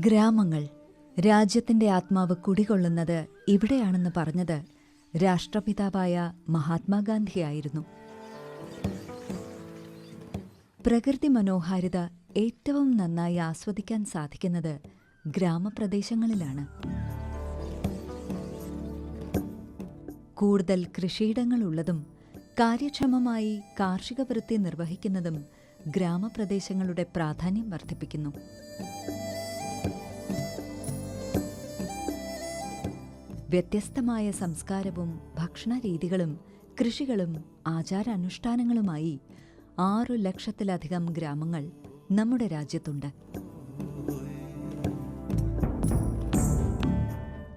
ഗ്രാമങ്ങൾ. രാജ്യത്തിന്റെ ആത്മാവ് കുടികൊള്ളുന്നത് ഇവിടെയാണെന്ന് പറഞ്ഞത് രാഷ്ട്രപിതാവായ മഹാത്മാഗാന്ധിയായിരുന്നു. പ്രകൃതി മനോഹാരിത ഏറ്റവും നന്നായി ആസ്വദിക്കാൻ സാധിക്കുന്നത് ഗ്രാമപ്രദേശങ്ങളിലാണ്. കൂടുതൽ കൃഷിയിടങ്ങളുള്ളതും കാര്യക്ഷമമായി കാർഷിക വൃത്തി നിർവഹിക്കുന്നതും ഗ്രാമപ്രദേശങ്ങളുടെ പ്രാധാന്യം വർദ്ധിപ്പിക്കുന്നു. വ്യത്യസ്തമായ സംസ്കാരവും ഭക്ഷണരീതികളും കൃഷികളും ആചാരാനുഷ്ഠാനങ്ങളുമായി ആറു ലക്ഷത്തിലധികം ഗ്രാമങ്ങൾ നമ്മുടെ രാജ്യത്തുണ്ട്.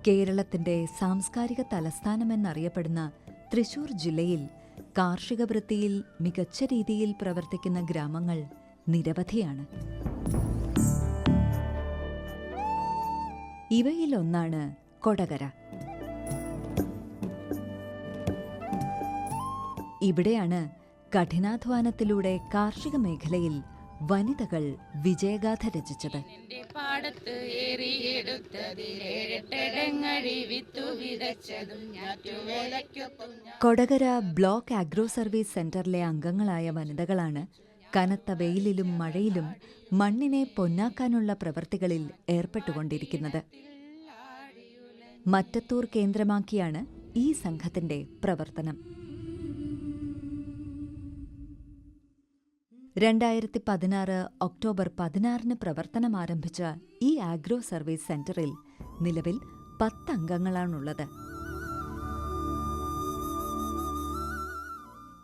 കേരളത്തിന്റെ സാംസ്കാരിക തലസ്ഥാനമെന്നറിയപ്പെടുന്ന തൃശൂർ ജില്ലയിൽ കാർഷിക വൃത്തിയിൽ മികച്ച രീതിയിൽ പ്രവർത്തിക്കുന്ന ഗ്രാമങ്ങൾ നിരവധിയാണ്. ഇവയിലൊന്നാണ് കൊടകര. ഇവിടെയാണ് കഠിനാധ്വാനത്തിലൂടെ കാർഷിക മേഖലയിൽ വനിതകൾ വിജയഗാഥ രചിച്ചത്. പാടത്ത് കൊടകര ബ്ലോക്ക് ആഗ്രോ സർവീസ് സെന്ററിലെ അംഗങ്ങളായ വനിതകളാണ് കനത്ത വെയിലിലും മഴയിലും മണ്ണിനെ പൊന്നാക്കാനുള്ള പ്രവർത്തികളിൽ ഏർപ്പെട്ടുകൊണ്ടിരിക്കുന്നത്. മറ്റത്തൂർ കേന്ദ്രമാക്കിയാണ് ഈ സംഘത്തിന്റെ പ്രവർത്തനം. രണ്ടായിരത്തി പതിനാറ് ഒക്ടോബർ പതിനാറിന് പ്രവർത്തനം ആരംഭിച്ച ഈ ആഗ്രോ സർവീസ് സെന്ററിൽ നിലവിൽ പത്ത് അംഗങ്ങളാണുള്ളത്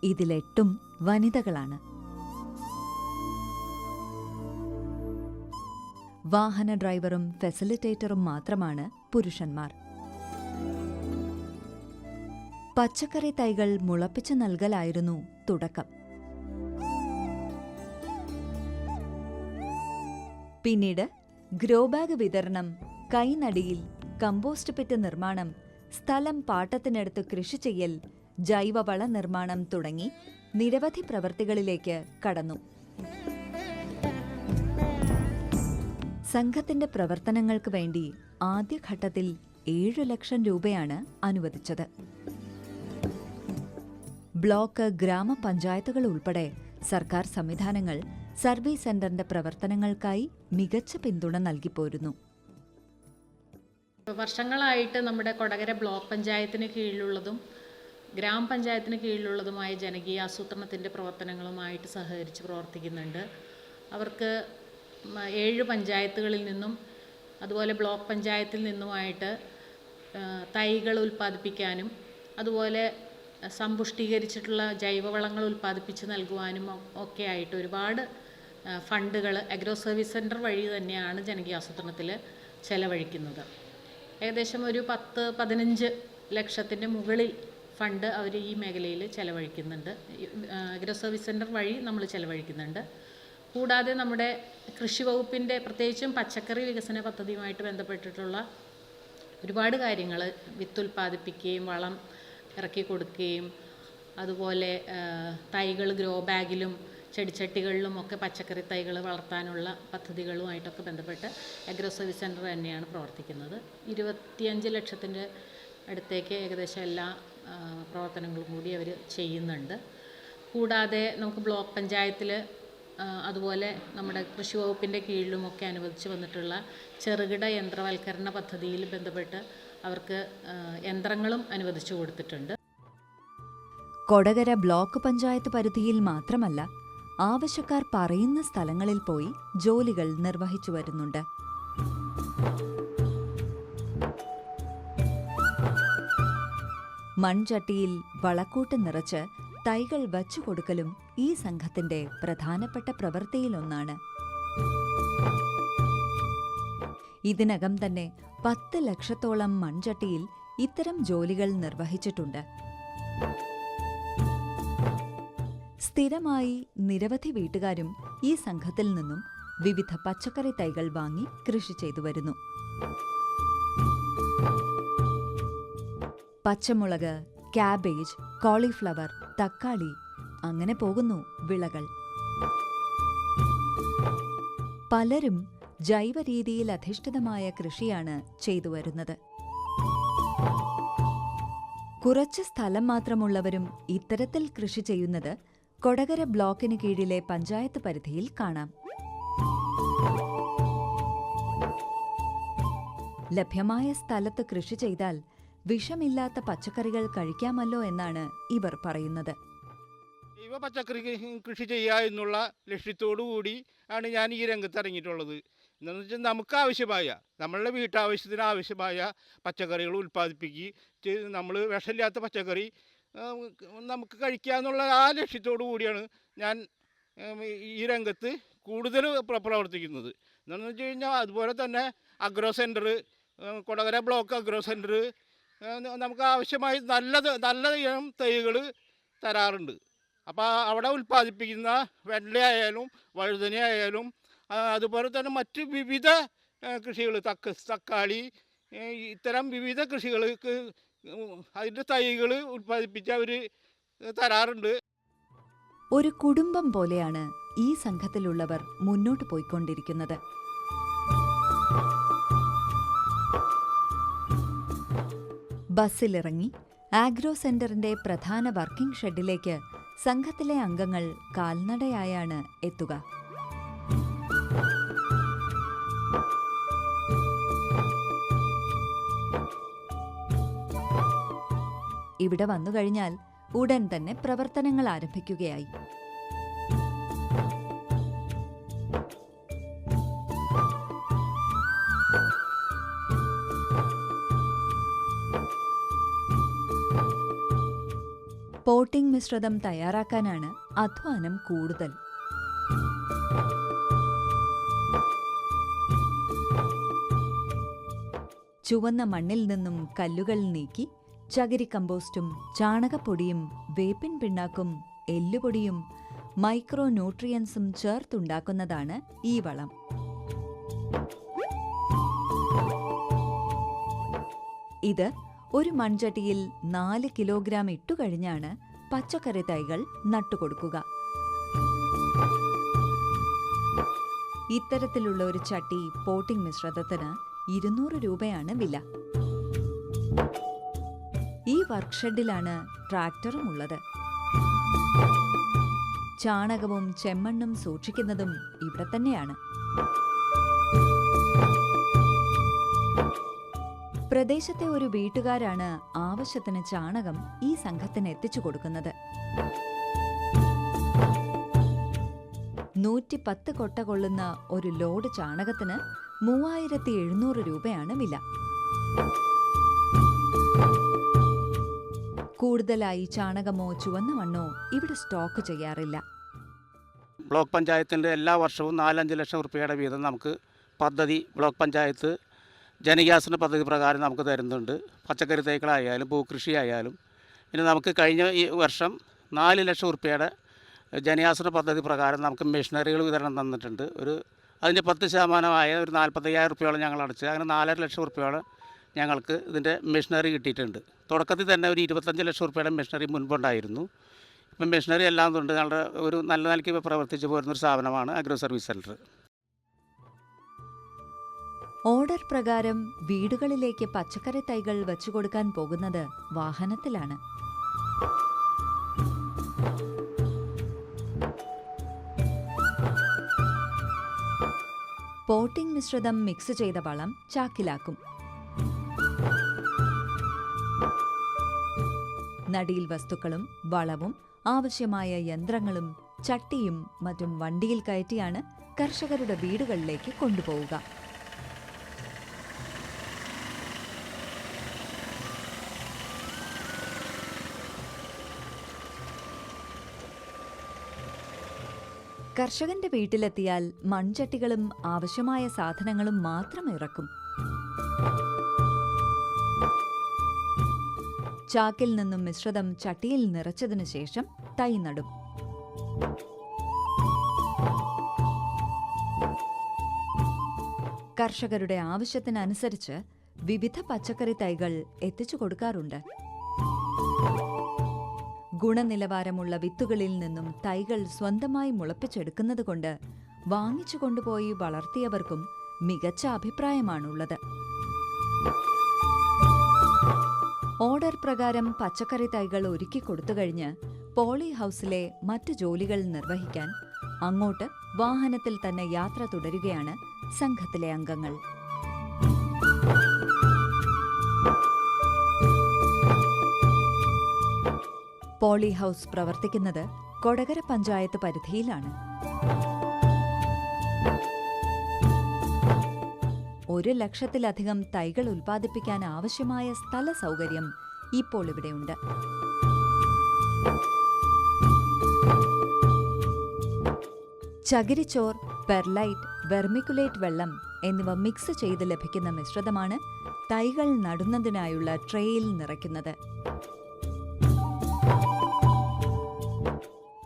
ഇതിലെട്ടും വനിതകളാണ്. വാഹന ഡ്രൈവറും ഫെസിലിറ്റേറ്ററും മാത്രമാണ് പുരുഷന്മാർ. പച്ചക്കറി തൈകൾ മുളപ്പിച്ചു നൽകലായിരുന്നു തുടക്കം. പിന്നീട് ഗ്രോ ബാഗ് വിതരണം കൈനടിയിൽ കമ്പോസ്റ്റ് പിറ്റ് നിർമ്മാണം സ്ഥലം പാട്ടത്തിനടുത്ത് കൃഷി ചെയ്യൽ ജൈവവള നിർമ്മാണം തുടങ്ങി നിരവധി പ്രവർത്തികളിലേക്ക് കടന്നു. സംഘത്തിന്റെ പ്രവർത്തനങ്ങൾക്ക് വേണ്ടി ആദ്യഘട്ടത്തിൽ ഏഴു ലക്ഷം രൂപയാണ് അനുവദിച്ചത്. ബ്ലോക്ക് ഗ്രാമപഞ്ചായത്തുകൾ ഉൾപ്പെടെ സർക്കാർ സംവിധാനങ്ങൾ സർവീസ് സെന്ററിന്റെ പ്രവർത്തനങ്ങൾക്കായി മികച്ച പിന്തുണ നൽകി പോരുന്നു വർഷങ്ങളായിട്ട് നമ്മുടെ കൊടകര ബ്ലോക്ക് പഞ്ചായത്തിന് കീഴിലുള്ളതും ഗ്രാമപഞ്ചായത്തിന് കീഴിലുള്ളതുമായ ജനകീയ ആസൂത്രണത്തിന്റെ പ്രവർത്തനങ്ങളുമായിട്ട് സഹകരിച്ച് പ്രവർത്തിക്കുന്നുണ്ട്. അവർക്ക് ഏഴ് പഞ്ചായത്തുകളിൽ നിന്നും അതുപോലെ ബ്ലോക്ക് പഞ്ചായത്തിൽ നിന്നുമായിട്ട് തൈകൾ ഉൽപ്പാദിപ്പിക്കാനും അതുപോലെ സമ്പുഷ്ടീകരിച്ചിട്ടുള്ള ജൈവവളങ്ങൾ ഉൽപ്പാദിപ്പിച്ച് നൽകുവാനും ഒക്കെ ആയിട്ട് ഒരുപാട് ഫണ്ടുകൾ അഗ്രോ സർവീസ് സെന്റർ വഴി തന്നെയാണ് ജനകീയ ആസൂത്രണത്തിൽ ചെലവഴിക്കുന്നത്. ഏകദേശം ഒരു പത്ത് പതിനഞ്ച് ലക്ഷത്തിന്റെ മുകളിൽ ഫണ്ട് അവർ ഈ മേഖലയിൽ ചെലവഴിക്കുന്നുണ്ട്. അഗ്രോ സർവീസ് സെന്റർ വഴി നമ്മൾ ചെലവഴിക്കുന്നുണ്ട്. കൂടാതെ നമ്മുടെ കൃഷി വകുപ്പിന്റെ പ്രത്യേകിച്ചും പച്ചക്കറി വികസന പദ്ധതിയുമായിട്ട് ബന്ധപ്പെട്ടിട്ടുള്ള ഒരുപാട് കാര്യങ്ങൾ വിത്ത് ഉൽപ്പാദിപ്പിക്കുകയും വളം ഇറക്കി കൊടുക്കുകയും അതുപോലെ തൈകൾ ഗ്രോ ബാഗിലും ചെടിച്ചട്ടികളിലും ഒക്കെ പച്ചക്കറി തൈകൾ വളർത്താനുള്ള പദ്ധതികളുമായിട്ടൊക്കെ ബന്ധപ്പെട്ട് അഗ്രോ സർവീസ് സെന്റർ തന്നെയാണ് പ്രവർത്തിക്കുന്നത്. ഇരുപത്തിയഞ്ച് ലക്ഷത്തിന്റെ അടുത്തേക്ക് ഏകദേശം എല്ലാ പ്രവർത്തനങ്ങളും കൂടി അവർ ചെയ്യുന്നുണ്ട്. കൂടാതെ നമുക്ക് ബ്ലോക്ക് പഞ്ചായത്തിൽ അതുപോലെ നമ്മുടെ കൃഷി വകുപ്പിന്റെ കീഴിലുമൊക്കെ അനുവദിച്ച് വന്നിട്ടുള്ള ചെറുകിട യന്ത്രവൽക്കരണ പദ്ധതിയിൽ ബന്ധപ്പെട്ട് അവർക്ക് യന്ത്രങ്ങളും അനുവദിച്ചു കൊടുത്തിട്ടുണ്ട്. കൊടകര ബ്ലോക്ക് പഞ്ചായത്ത് പരിധിയിൽ മാത്രമല്ല ആവശ്യക്കാർ പറയുന്ന സ്ഥലങ്ങളിൽ പോയി ജോലികൾ നിർവഹിച്ചു വരുന്നുണ്ട്. മൺചട്ടിയിൽ വളക്കൂട്ട് നിറച്ച് തൈകൾ വച്ചു കൊടുക്കലും ഈ സംഘത്തിന്റെ പ്രധാനപ്പെട്ട പ്രവൃത്തിയിലൊന്നാണ്. ഇതിനകം തന്നെ പത്ത് ലക്ഷത്തോളം മൺചട്ടിയിൽ ഇത്തരം ജോലികൾ നിർവഹിച്ചിട്ടുണ്ട്. സ്ഥിരമായി നിരവധി വീട്ടുകാരും ഈ സംഘത്തിൽ നിന്നും വിവിധ പച്ചക്കറി തൈകൾ വാങ്ങി കൃഷി ചെയ്തു വരുന്നു. പച്ചമുളക് ക്യാബേജ് കോളിഫ്ലവർ തക്കാളി അങ്ങനെ പോകുന്നു വിളകൾ. പലരും ജൈവ രീതിയിൽ അധിഷ്ഠിതമായ കൃഷിയാണ് ചെയ്തു വരുന്നത്. കുറച്ച് സ്ഥലം മാത്രമുള്ളവരും ഇത്തരത്തിൽ കൃഷി ചെയ്യുന്നത് കൊടകര ബ്ലോക്കിന് കീഴിലെ പഞ്ചായത്ത് പരിധിയിൽ കാണാം. ലഭ്യമായ സ്ഥലത്ത് കൃഷി ചെയ്താൽ വിഷമില്ലാത്ത പച്ചക്കറികൾ കഴിക്കാമല്ലോ എന്നാണ് ഇവർ പറയുന്നത്. ജൈവ പച്ചക്കറി കൃഷി ചെയ്യുക എന്നുള്ള ലക്ഷ്യത്തോടു കൂടി ആണ് ഞാൻ ഈ രംഗത്ത് ഇറങ്ങിയിട്ടുള്ളത്. എന്താണെന്ന് വെച്ചാൽ നമുക്ക് ആവശ്യമായ നമ്മളുടെ വീട്ടാവശ്യത്തിന് ആവശ്യമായ പച്ചക്കറികൾ ഉൽപ്പാദിപ്പിക്കുക നമ്മൾ വിഷമില്ലാത്ത പച്ചക്കറി നമുക്ക് കഴിക്കുക എന്നുള്ള ആ ലക്ഷ്യത്തോടു കൂടിയാണ് ഞാൻ ഈ രംഗത്ത് കൂടുതൽ പ്ര- പ്രവർത്തിക്കുന്നത്. എന്താണെന്ന് വെച്ച് കഴിഞ്ഞാൽ അതുപോലെ തന്നെ agro centre Kodakara block agro centre നമുക്ക് ആവശ്യമായി നല്ല നല്ല ഇനം തൈകൾ തരാറുണ്ട്. അപ്പോൾ അവിടെ ഉൽപ്പാദിപ്പിക്കുന്ന വെള്ളയായാലും വഴുതനയായാലും അതുപോലെ തന്നെ മറ്റ് വിവിധ കൃഷികൾ തക്ക തക്കാളി ഇത്തരം വിവിധ കൃഷികൾക്ക് അതിന്റെ തൈകൾ ഉൽപ്പാദിപ്പിച്ച് അവർ തരാറുണ്ട്. ഒരു കുടുംബം പോലെയാണ് ഈ സംഘത്തിലുള്ളവർ മുന്നോട്ട് പോയിക്കൊണ്ടിരിക്കുന്നത്. ബസ്സിലിറങ്ങി ആഗ്രോ സെന്ററിന്റെ പ്രധാന വർക്കിംഗ് ഷെഡിലേക്ക് സംഘത്തിലെ അംഗങ്ങൾ കാൽനടയായാണ് എത്തുക. ഇവിടെ വന്നുകഴിഞ്ഞാൽ ഉടൻ തന്നെ പ്രവർത്തനങ്ങൾ ആരംഭിക്കുകയായി. പോട്ടിംഗ് മിശ്രിതം തയ്യാറാക്കാനാണ് അധ്വാനം കൂടുതൽ. ചുവന്ന മണ്ണിൽ നിന്നും കല്ലുകൾ നീക്കി ചകിരി കമ്പോസ്റ്റും ചാണകപ്പൊടിയും വേപ്പിൻ പിണ്ണാക്കും എല്ലുപൊടിയും മൈക്രോ ന്യൂട്രിയൻസും ചേർത്തുണ്ടാക്കുന്നതാണ് ഈ വളം. ഇത് ഒരു മൺചട്ടിയിൽ നാല് കിലോഗ്രാം ഇട്ടുകഴിഞ്ഞാണ് പച്ചക്കറി തൈകൾ നട്ടുകൊടുക്കുക. ഇത്തരത്തിലുള്ള ഒരു ചട്ടി പോട്ടിംഗ് മിശ്രിതത്തിന് ഇരുന്നൂറ് രൂപയാണ് വില. വർക്ക്ഷെഡിലാണ് ട്രാക്ടറും ഉള്ളത് ചാണകവും ചെമ്മണ്ണും സൂക്ഷിക്കുന്നതും ഇവിടെ തന്നെയാണ്. പ്രദേശത്തെ ഒരു വീട്ടുകാരാണ് ആവശ്യത്തിന് ചാണകം ഈ സംഘത്തിന് എത്തിച്ചു കൊടുക്കുന്നത്. നൂറ്റി പത്ത് കൊട്ട കൊള്ളുന്ന ഒരു ലോഡ് ചാണകത്തിന് മൂവായിരത്തി എഴുന്നൂറ് രൂപയാണ് വില. കൂടുതലായി ചാണകമോ ചുവന്ന മണ്ണോ ഇവിടെ സ്റ്റോക്ക് ചെയ്യാറില്ല. ബ്ലോക്ക് പഞ്ചായത്തിന്റെ എല്ലാ വർഷവും നാലഞ്ച് ലക്ഷം റുപ്യയുടെ വീതം നമുക്ക് പദ്ധതി ബ്ലോക്ക് പഞ്ചായത്ത് ജനഗ്യാസിന്റെ പദ്ധതി പ്രകാരം നമുക്ക് തരുന്നുണ്ട്. പച്ചക്കറി തൈകളായാലും പൂക്കൃഷി ആയാലും പിന്നെ നമുക്ക് കഴിഞ്ഞ ഈ വർഷം നാല് ലക്ഷം റുപ്യയുടെ ജനയാസന പദ്ധതി പ്രകാരം നമുക്ക് മെഷീനറികൾ വിതരണം തന്നിട്ടുണ്ട്. ഒരു അതിന്റെ പത്ത് ശതമാനമായ ഒരു നാൽപ്പത്തയ്യായിരം റുപ്യോളം ഞങ്ങൾ അടച്ച് അങ്ങനെ നാലര ലക്ഷം റുപ്യോളം ഞങ്ങൾക്ക് ഇതിന്റെ മെഷീനറി കിട്ടിയിട്ടുണ്ട്. തുടക്കത്തിൽ തന്നെ ഒരു ഇരുപത്തഞ്ച് ലക്ഷം റുപ്യയുടെ മെഷീനറി മുൻപുണ്ടായിരുന്നു. ഇപ്പം മെഷീനറി എല്ലാം കൊണ്ട് ഞങ്ങളുടെ ഒരു നല്ല നിലയ്ക്ക് പ്രവർത്തിച്ചു പോരുന്നൊരു സ്ഥാപനമാണ് അഗ്രോ സർവീസ് സെന്റർ. ഓർഡർ പ്രകാരം വീടുകളിലേക്ക് പച്ചക്കറി തൈകൾ വച്ചുകൊടുക്കാൻ പോകുന്നത് വാഹനത്തിലാണ്. പോട്ടിംഗ് മിശ്രിതം മിക്സ് ചെയ്ത വളം ചാക്കിലാക്കും. നടിയിൽ വസ്തുക്കളും വളവും ആവശ്യമായ യന്ത്രങ്ങളും ചട്ടിയും മറ്റും വണ്ടിയിൽ കയറ്റിയാണ് കർഷകരുടെ വീടുകളിലേക്ക് കൊണ്ടുപോവുക. കർഷകന്റെ വീട്ടിലെത്തിയാൽ മൺചട്ടികളും ആവശ്യമായ സാധനങ്ങളും മാത്രം ഇറക്കും. ചാക്കിൽ നിന്നും മിശ്രിതം ചട്ടിയിൽ നിറച്ചതിനു ശേഷം തൈ നടും. കർഷകരുടെ ആവശ്യത്തിനനുസരിച്ച് വിവിധ പച്ചക്കറി തൈകൾ എത്തിച്ചു കൊടുക്കാറുണ്ട്. ഗുണനിലവാരമുള്ള വിത്തുകളിൽ നിന്നും തൈകൾ സ്വന്തമായി മുളപ്പിച്ചെടുക്കുന്നതുകൊണ്ട് വാങ്ങിച്ചു കൊണ്ടുപോയി വളർത്തിയവർക്കും മികച്ച അഭിപ്രായമാണുള്ളത്. ഓർഡർ പ്രകാരം പച്ചക്കറി തൈകൾ ഒരുക്കി കൊടുത്തു കഴിഞ്ഞ് പോളി ഹൗസിലെ മറ്റ് ജോലികൾ നിർവഹിക്കാൻ അങ്ങോട്ട് വാഹനത്തിൽ തന്നെ യാത്ര തുടരുകയാണ് സംഘത്തിലെ അംഗങ്ങൾ. പോളി ഹൗസ് പ്രവർത്തിക്കുന്നത് കൊടകര പഞ്ചായത്ത് പരിധിയിലാണ്. ഒരു ലക്ഷത്തിലധികം തൈകൾ ഉൽപ്പാദിപ്പിക്കാൻ ആവശ്യമായ സ്ഥല സൗകര്യം ഇപ്പോൾ ഇവിടെയുണ്ട്. ചകിരിച്ചോർ പെർലൈറ്റ് വെർമിക്കുലേറ്റ് വെള്ളം എന്നിവ മിക്സ് ചെയ്ത് ലഭിക്കുന്ന മിശ്രിതമാണ് തൈകൾ നടുന്നതിനായുള്ള ട്രേയിൽ നിറയ്ക്കുന്നത്.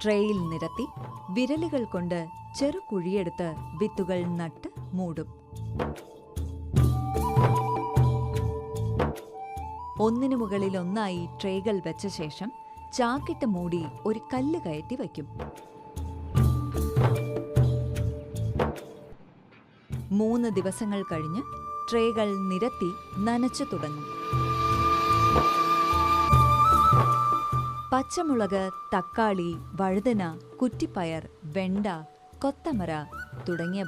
ട്രേയിൽ നിരത്തി വിരലുകൾ കൊണ്ട് ചെറു കുഴിയെടുത്ത് വിത്തുകൾ നട്ട് മൂടും. ഒന്നിനു മുകളിൽ ഒന്നായി ട്രേകൾ വെച്ച ശേഷം ചാക്കിട്ട് മൂടി ഒരു കല്ല് കയറ്റി വയ്ക്കും. മൂന്ന് ദിവസങ്ങൾ കഴിഞ്ഞ് ട്രേകൾ നിരത്തി നനച്ചു തുടങ്ങും. പച്ചമുളക് തക്കാളി വഴുതന കുറ്റിപ്പയർ വെണ്ട കൊത്തമര തുടങ്ങിയവ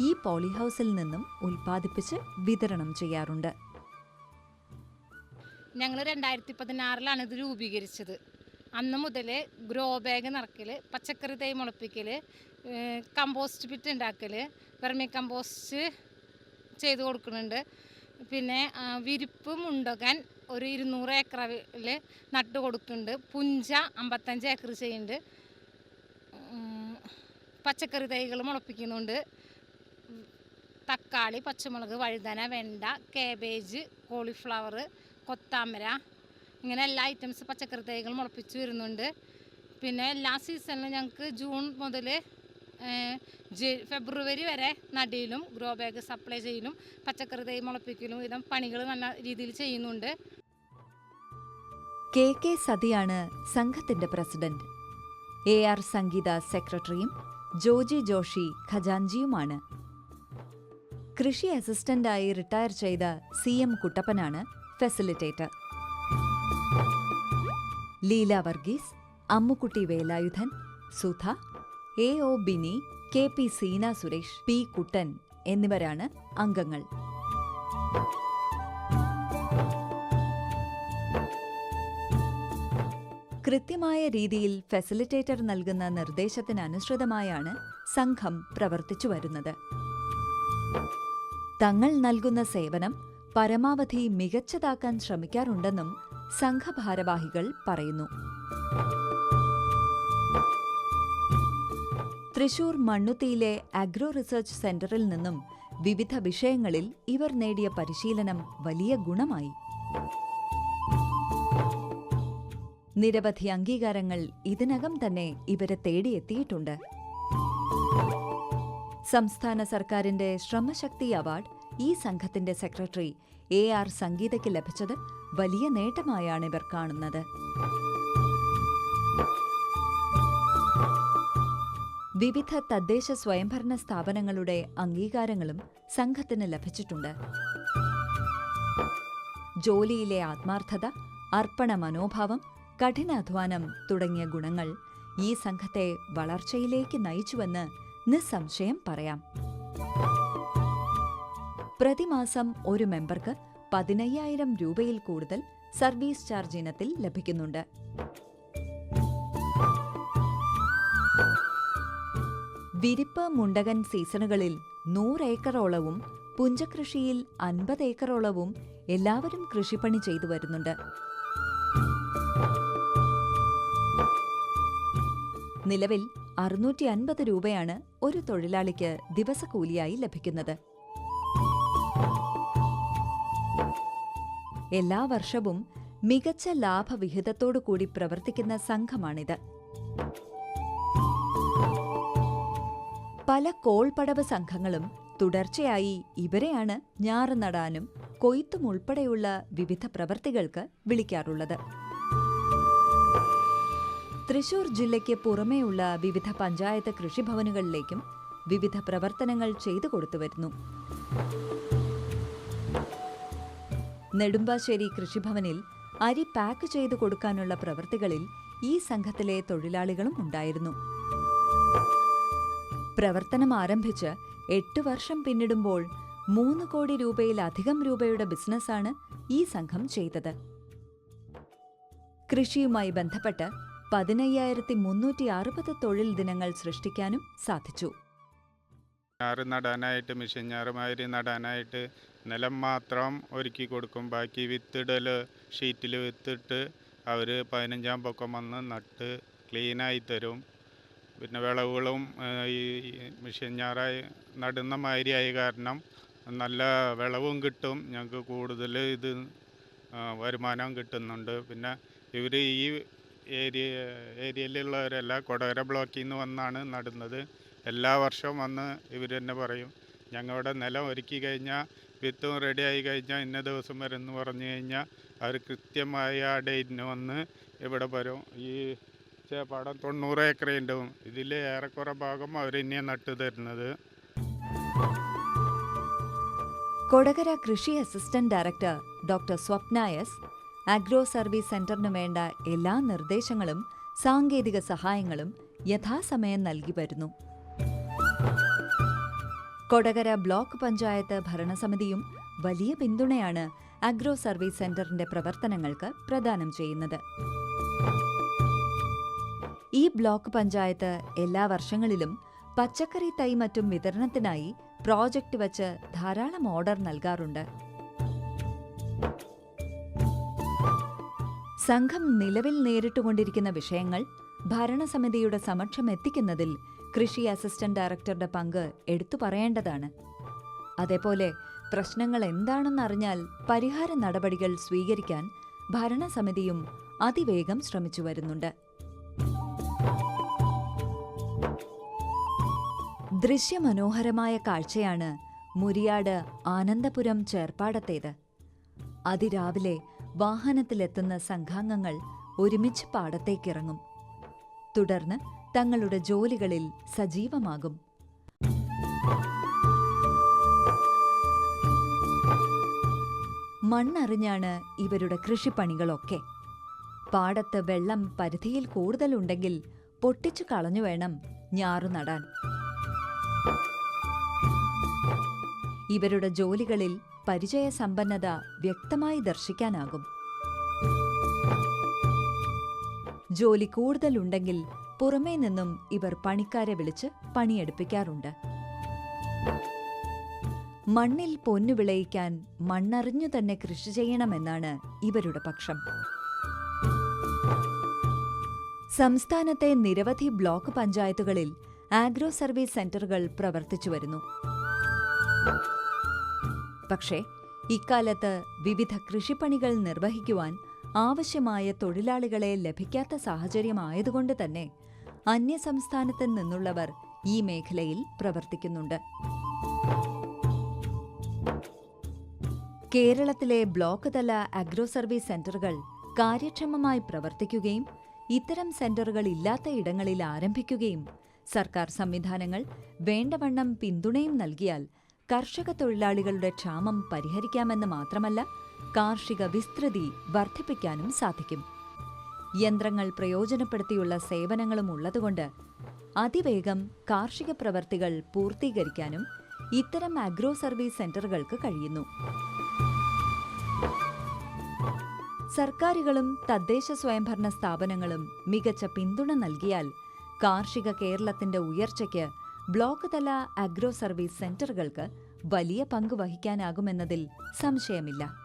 ഈ പോളിഹൗസിൽ നിന്നും ഉൽപ്പാദിപ്പിച്ച് വിതരണം ചെയ്യാറുണ്ട്. ഞങ്ങൾ രണ്ടായിരത്തി പതിനാറിലാണ് ഇത് രൂപീകരിച്ചത്. അന്ന് മുതൽ ഗ്രോ ബാഗ് നിറക്കൽ പച്ചക്കറി തൈ മുളപ്പിക്കൽ കമ്പോസ്റ്റ് പിറ്റ് ഉണ്ടാക്കൽ വെർമി കമ്പോസ്റ്റ് ചെയ്ത് കൊടുക്കുന്നുണ്ട്. പിന്നെ വിരിപ്പ് മുണ്ടകൻ ഒരു ഇരുന്നൂറ് ഏക്കറിൽ നട്ട് കൊടുക്കുന്നുണ്ട്. പുഞ്ച അമ്പത്തഞ്ച് ഏക്കർ ചെയ്യുന്നുണ്ട്. പച്ചക്കറി തൈകൾ മുളപ്പിക്കുന്നുണ്ട്. തക്കാളി പച്ചമുളക് വഴുതന വെണ്ട കാബേജ് കോളിഫ്ലവർ കൊത്താമര ഇങ്ങനെ എല്ലാ ഐറ്റംസ് പച്ചക്കറി തൈകൾ മുളപ്പിച്ച് വരുന്നുണ്ട്. പിന്നെ എല്ലാ സീസണിലും ഞങ്ങൾക്ക് ജൂൺ മുതൽ ഫെബ്രുവരി വരെ നടിയിലും ഗ്രോ ബാഗ് സപ്ലൈ ചെയ്യലും പച്ചക്കറി തൈ മുളപ്പിക്കലും വിധം പണികൾ നല്ല രീതിയിൽ ചെയ്യുന്നുണ്ട്. കെ കെ സതിയാണ് സംഘത്തിന്റെ പ്രസിഡന്റ്. എ ആർ സംഗീത സെക്രട്ടറിയും ജോജി ജോഷി ഖജാൻജിയുമാണ്. കൃഷി അസിസ്റ്റന്റായി റിട്ടയർ ചെയ്ത C M കുട്ടപ്പനാണ് facilitator Leela Varghese Ammukutty Velayudhan Sudha A O Bini K P Seena Suresh P Kuttan എന്നിവരാണ് അംഗങ്ങൾ. കൃത്യമായ രീതിയിൽ ഫെസിലിറ്റേറ്റർ നൽകുന്ന നിർദ്ദേശത്തിനനുസൃതമായാണ് സംഘം പ്രവർത്തിച്ചു വരുന്നത്. തങ്ങൾ നൽകുന്ന സേവനം പരമാവധി മികച്ചതാക്കാൻ ശ്രമിക്കാറുണ്ടെന്നും സംഘഭാരവാഹികൾ പറയുന്നു. തൃശൂർ മണ്ണുത്തിയിലെ അഗ്രോ റിസർച്ച് സെന്ററിൽ നിന്നും വിവിധ വിഷയങ്ങളിൽ ഇവർ നേടിയ പരിശീലനം വലിയ ഗുണമായി. നിരവധി അംഗീകാരങ്ങൾ ഇതിനകം തന്നെ ഇവരെ തേടിയെത്തിയിട്ടുണ്ട്. സംസ്ഥാന സർക്കാരിന്റെ ശ്രമശക്തി അവാർഡ് ഈ സംഘത്തിന്റെ സെക്രട്ടറി എ ആർ സംഗീതയ്ക്ക് ലഭിച്ചത് വലിയ നേട്ടമായാണ് ഇവർ കാണുന്നത്. വിവിധ തദ്ദേശ സ്വയംഭരണ സ്ഥാപനങ്ങളുടെ അംഗീകാരങ്ങളും സംഘത്തിന് ലഭിച്ചിട്ടുണ്ട്. ജോലിയിലെ ആത്മാർത്ഥത അർപ്പണ മനോഭാവം കഠിനാധ്വാനം തുടങ്ങിയ ഗുണങ്ങൾ ഈ സംഘത്തെ വളർച്ചയിലേക്ക് നയിച്ചുവെന്ന് നിസ്സംശയം പറയാം. പ്രതിമാസം ഒരു മെമ്പർക്ക് പതിനയ്യായിരം രൂപയിൽ കൂടുതൽ സർവീസ് ചാർജ് ഇനത്തിൽ ലഭിക്കുന്നുണ്ട്. വിരിപ്പ് മുണ്ടകൻ സീസണുകളിൽ നൂറ് ഏക്കറോളവും പുഞ്ചകൃഷിയിൽ അൻപത് ഏക്കറോളവും എല്ലാവരും കൃഷിപ്പണി ചെയ്തു വരുന്നുണ്ട്. നിലവിൽ അറുന്നൂറ്റി അൻപത് രൂപയാണ് ഒരു തൊഴിലാളിക്ക് ദിവസക്കൂലിയായി ലഭിക്കുന്നത്. എല്ലാ വർഷവും മികച്ച ലാഭവിഹിതത്തോടു കൂടി പ്രവർത്തിക്കുന്ന സംഘമാണിത്. പല കോൾപടവ് സംഘങ്ങളും തുടർച്ചയായി ഇവരെയാണ് ഞാറ് നടാനും കൊയ്ത്തും ഉൾപ്പെടെയുള്ള വിവിധ പ്രവർത്തികൾക്ക് വിളിക്കാറുള്ളത്. തൃശൂർ ജില്ലയ്ക്ക് പുറമേയുള്ള വിവിധ പഞ്ചായത്ത് കൃഷിഭവനുകളിലേക്കും വിവിധ പ്രവർത്തനങ്ങൾ ചെയ്തു കൊടുത്തുവരുന്നു നെടുമ്പാശ്ശേരി കൃഷിഭവനിൽ അരി പാക്ക് ചെയ്തു കൊടുക്കാനുള്ള പ്രവൃത്തികളിൽ ഈ സംഘത്തിലെ തൊഴിലാളികളും ഉണ്ടായിരുന്നു. പ്രവർത്തനം ആരംഭിച്ച് എട്ട് വർഷം പിന്നിടുമ്പോൾ മൂന്ന് കോടി രൂപയിലധികം രൂപയുടെ ബിസിനസ്സാണ് ഈ സംഘം ചെയ്തത്. കൃഷിയുമായി ബന്ധപ്പെട്ട് പതിനയ്യായിരത്തി മുന്നൂറ്റി അറുപത് തൊഴിൽ ദിനങ്ങൾ സൃഷ്ടിക്കാനും സാധിച്ചു. ഞാറ് നടാനായിട്ട് മിഷൻ ഞാറുമാതിരി നടാനായിട്ട് നിലം മാത്രം ഒരുക്കി കൊടുക്കും. ബാക്കി വിത്തിടൽ ഷീറ്റിൽ വിത്തിട്ട് അവർ പതിനഞ്ചാം പൊക്കം വന്ന് നട്ട് ക്ലീനായി തരും. പിന്നെ വിളവുകളും ഈ മെഷീൻ ഞാറായി നടുന്ന മാതിരിയായ കാരണം നല്ല വിളവും കിട്ടും. ഞങ്ങൾക്ക് കൂടുതൽ ഇത് വരുമാനം കിട്ടുന്നുണ്ട്. പിന്നെ ഇവർ ഈ ഏരിയ ഏരിയയിലുള്ളവരെല്ലാം കൊടകര ബ്ലോക്കിൽ നിന്ന് വന്നാണ് നടുന്നത്. എല്ലാ വർഷവും വന്ന് ഇവർ തന്നെ പറയും ഞങ്ങളുടെ നിലം ഒരുക്കി കഴിഞ്ഞാൽ വിത്തും റെഡി ആയി കഴിഞ്ഞാൽ ഇന്ന ദിവസം വരും എന്ന് പറഞ്ഞു കഴിഞ്ഞാൽ അവർ കൃത്യമായ ആ ഡേറ്റിന് വന്ന് ഇവിടെ വരും. ഈ ചേപ്പാടം തൊണ്ണൂറ് ഏക്കറുണ്ട് ഇതിൽ ഏറെക്കുറെ ഭാഗം അവർ തന്നെയാണ് നട്ടു തരുന്നത്. കൊടകര കൃഷി assistant director doctor Swapna S agro service സെന്ററിന് വേണ്ട എല്ലാ നിർദ്ദേശങ്ങളും സാങ്കേതിക സഹായങ്ങളും യഥാസമയം നൽകി വരുന്നു. കൊടകര ബ്ലോക്ക് പഞ്ചായത്ത് ഭരണസമിതിയും വലിയ പിന്തുണയാണ് അഗ്രോ സർവീസ് സെന്ററിന്റെ പ്രവർത്തനങ്ങൾക്ക് പ്രദാനം ചെയ്യുന്നത്. ഈ ബ്ലോക്ക് പഞ്ചായത്ത് എല്ലാ വർഷങ്ങളിലും പച്ചക്കറി തൈ മറ്റും വിതരണത്തിനായി പ്രോജക്റ്റ് വച്ച് ധാരാളം ഓർഡർ നൽകാറുണ്ട്. സംഘം നിലവിൽ നേരിട്ടുകൊണ്ടിരിക്കുന്ന വിഷയങ്ങൾ ഭരണസമിതിയുടെ സമക്ഷം എത്തിക്കുന്നതിൽ കൃഷി അസിസ്റ്റന്റ് ഡയറക്ടറുടെ പങ്ക് എടുത്തു പറയേണ്ടതാണ്. അതേപോലെ പ്രശ്നങ്ങൾ എന്താണെന്നറിഞ്ഞാൽ പരിഹാര നടപടികൾ സ്വീകരിക്കാൻ ഭരണസമിതിയും അതിവേഗം ശ്രമിച്ചു വരുന്നുണ്ട്. ദൃശ്യമനോഹരമായ കാഴ്ചയാണ് മുരിയാട് ആനന്ദപുരം ചേർപ്പാടത്തേത്. അതിരാവിലെ വാഹനത്തിലെത്തുന്ന സംഘാംഗങ്ങൾ ഒരുമിച്ച് പാടത്തേക്കിറങ്ങും. തുടർന്ന് തങ്ങളുടെ ജോലികളിൽ സജീവമാകും. മണ്ണറിഞ്ഞാണ് ഇവരുടെ കൃഷിപ്പണികളൊക്കെ. പാടത്ത് വെള്ളം പരിധിയിൽ കൂടുതലുണ്ടെങ്കിൽ പൊട്ടിച്ചു കളഞ്ഞു വേണം ഞാറു നടാൻ. ഇവരുടെ ജോലികളിൽ പരിചയസമ്പന്നത വ്യക്തമായി ദർശിക്കാനാകും. ജോലി കൂടുതലുണ്ടെങ്കിൽ പുറമേ നിന്നും ഇവർ പണിക്കാരെ വിളിച്ച് പണിയെടുപ്പിക്കാറുണ്ട്. മണ്ണിൽ പൊന്നു വിളയിക്കാൻ മണ്ണറിഞ്ഞു തന്നെ കൃഷി ചെയ്യണമെന്നാണ് ഇവരുടെ പക്ഷം. സംസ്ഥാനത്തെ നിരവധി ബ്ലോക്ക് പഞ്ചായത്തുകളിൽ ആഗ്രോ സർവീസ് സെന്ററുകൾ പ്രവർത്തിച്ചു വരുന്നു. പക്ഷേ ഇക്കാലത്ത് വിവിധ കൃഷിപ്പണികൾ നിർവഹിക്കുവാൻ ആവശ്യമായ തൊഴിലാളികളെ ലഭിക്കാത്ത സാഹചര്യമായതുകൊണ്ട് തന്നെ അന്യസംസ്ഥാനത്ത് നിന്നുള്ളവർ ഈ മേഖലയിൽ പ്രവർത്തിക്കുന്നുണ്ട്. കേരളത്തിലെ ബ്ലോക്ക് തല അഗ്രോ സർവീസ് സെന്ററുകൾ കാര്യക്ഷമമായി പ്രവർത്തിക്കുകയും ഇത്തരം സെന്ററുകൾ ഇല്ലാത്ത ഇടങ്ങളിൽ ആരംഭിക്കുകയും സർക്കാർ സംവിധാനങ്ങൾ വേണ്ടവണ്ണം പിന്തുണയും നൽകിയാൽ കർഷക തൊഴിലാളികളുടെ ക്ഷാമം പരിഹരിക്കാമെന്ന് മാത്രമല്ല കാർഷിക വിസ്തൃതി വർദ്ധിപ്പിക്കാനും സാധിക്കും. യന്ത്രങ്ങൾ പ്രയോജനപ്പെടുത്തിയുള്ള സേവനങ്ങളും ഉള്ളതുകൊണ്ട് അതിവേഗം കാർഷിക പ്രവർത്തികൾ പൂർത്തീകരിക്കാനും ഇത്തരം അഗ്രോ സർവീസ് സെന്ററുകൾക്ക് കഴിയുന്നു. സർക്കാരുകളും തദ്ദേശ സ്വയംഭരണ സ്ഥാപനങ്ങളും മികച്ച പിന്തുണ നൽകിയാൽ കാർഷിക കേരളത്തിന്റെ ഉയർച്ചയ്ക്ക് ബ്ലോക്ക് തല അഗ്രോ സർവീസ് സെന്ററുകൾക്ക് വലിയ പങ്ക് വഹിക്കാനാകുമെന്നതിൽ സംശയമില്ല.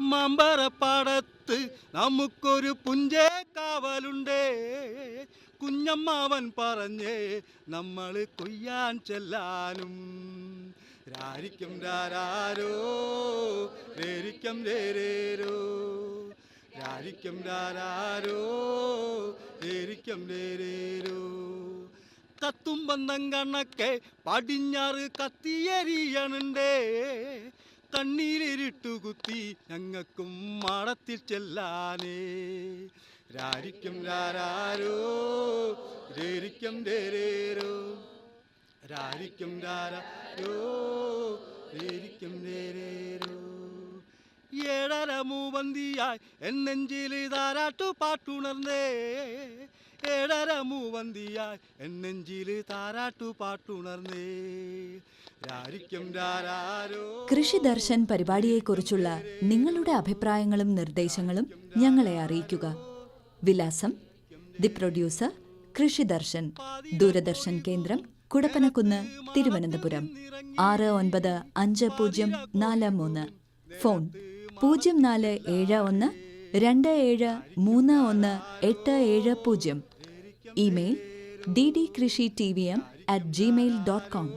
മമ്പറപ്പാടത്ത് നമുക്കൊരു പുഞ്ചേ കാവലുണ്ടേ. കുഞ്ഞമ്മാവൻ പറഞ്ഞേ നമ്മൾ കൊയ്യാൻ ചെല്ലാനും. രാരിക്കും രാരാരോ രേരിക്കും രേരേരോ. രാരിക്കും രാരാരോ രേരിക്കും രേരേരോ. കത്തും ബന്ധം കണക്കെ പടിഞ്ഞാറ് കത്തിയെരിയണുണ്ടേ. കണ്ണീരിട്ടു കുത്തി ഞങ്ങൾക്കും മാടത്തിൽ ചെല്ലാനേ. രാരിക്കും രാരാരോ രേരിക്കും രേരേരോ. രാരിക്കും രാരോ രേരിക്കും രേരേരോ. ഏഴര മൂവന്തിയായി എന്നെഞ്ചിൽ താരാട്ടു പാട്ടുണർന്നേ. ഏഴര മൂവന്തിയായി എന്നെഞ്ചിൽ താരാട്ടു പാട്ടുണർന്നേ. കൃഷി ദർശൻ പരിപാടിയെക്കുറിച്ചുള്ള നിങ്ങളുടെ അഭിപ്രായങ്ങളും നിർദ്ദേശങ്ങളും ഞങ്ങളെ അറിയിക്കുക. വിലാസം ദി പ്രൊഡ്യൂസർ കൃഷി ദർശൻ ദൂരദർശൻ കേന്ദ്രം കുടപ്പനക്കുന്ന് തിരുവനന്തപുരം. ആറ് ഒൻപത് അഞ്ച് പൂജ്യം നാല് മൂന്ന്. ഫോൺ പൂജ്യം നാല് ഏഴ് ഒന്ന് രണ്ട് ഏഴ് മൂന്ന് ഒന്ന് എട്ട് ഏഴ് പൂജ്യം. Email D D krishi T V M at gmail dot com